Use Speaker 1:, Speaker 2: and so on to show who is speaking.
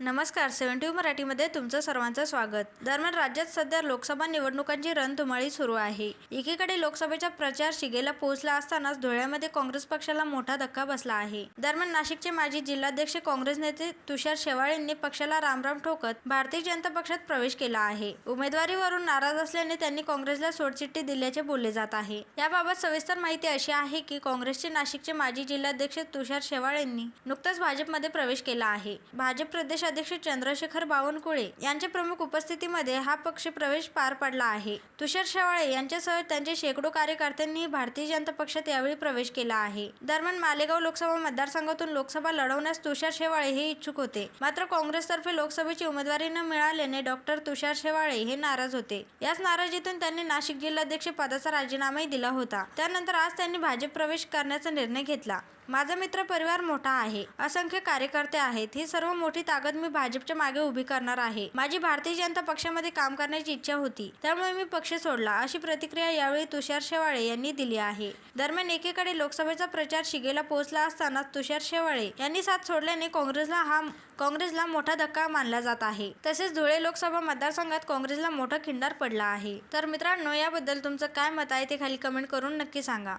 Speaker 1: नमस्कार सेव्हन्टी मराठीमध्ये तुमचं सर्वांचं स्वागत. दरम्यान राज्यात सध्या लोकसभा निवडणुकांची रणधुमाळी सुरू आहे. एकीकडे लोकसभेचा प्रचार शिगेला पोहोचला असतानाच धुळ्यामध्ये काँग्रेस पक्षाला मोठा धक्का बसला आहे. दरम्यान नाशिकचे माजी जिल्हाध्यक्ष काँग्रेस नेते तुषार शेवाळेंनी पक्षाला रामराम ठोकत भारतीय जनता पक्षात प्रवेश केला आहे. उमेदवारीवरून नाराज असल्याने त्यांनी काँग्रेसला सोडचिठ्ठी दिल्याचे बोलले जात आहे. याबाबत सविस्तर माहिती अशी आहे की काँग्रेसचे नाशिकचे माजी जिल्हाध्यक्ष तुषार शेवाळेंनी नुकताच भाजपमध्ये प्रवेश केला आहे. भाजप प्रदेश अध्यक्ष चंद्रशेखर बावनकुळे यांच्या प्रमुख उपस्थितीमध्ये हा पक्ष प्रवेश पार पडला आहे. तुषार शेवाळे यांच्यासह त्यांचे शेकडो कार्यकर्त्यांनी भारतीय जनता पक्षात यावेळी प्रवेश केला आहे. दरम्यान मालेगाव लोकसभा मतदारसंघातून लोकसभा लढवण्यास तुषार शेवाळे हे इच्छुक होते. मात्र काँग्रेसतर्फे लोकसभेची उमेदवारी न मिळाल्याने डॉक्टर तुषार शेवाळे हे नाराज होते. याच नाराजीतून त्यांनी नाशिक जिल्हाध्यक्ष पदाचा राजीनामाही दिला होता. त्यानंतर आज त्यांनी भाजप प्रवेश करण्याचा निर्णय घेतला. माझा मित्र परिवार मोठा आहे. असंख्य कार्यकर्ते आहेत. ही सर्व मोठी ताकद मी भाजपच्या मागे उभी करणार आहे. माझी भारतीय जनता पक्षामध्ये काम करण्याची इच्छा होती. त्यामुळे मी पक्ष सोडला. अशी प्रतिक्रिया यावेळी तुषार शेवाळे यांनी दिली आहे. दरम्यान एकीकडे लोकसभेचा प्रचार शिगेला पोहोचला असताना तुषार शेवाळे यांनी साथ सोडल्याने काँग्रेसला हा काँग्रेसला मोठा धक्का मानला जात आहे. तसेच धुळे लोकसभा मतदारसंघात काँग्रेसला मोठा खिंडार पडला आहे. तर मित्रांनो याबद्दल तुमचं काय मत आहे ते खाली कमेंट करून नक्की सांगा.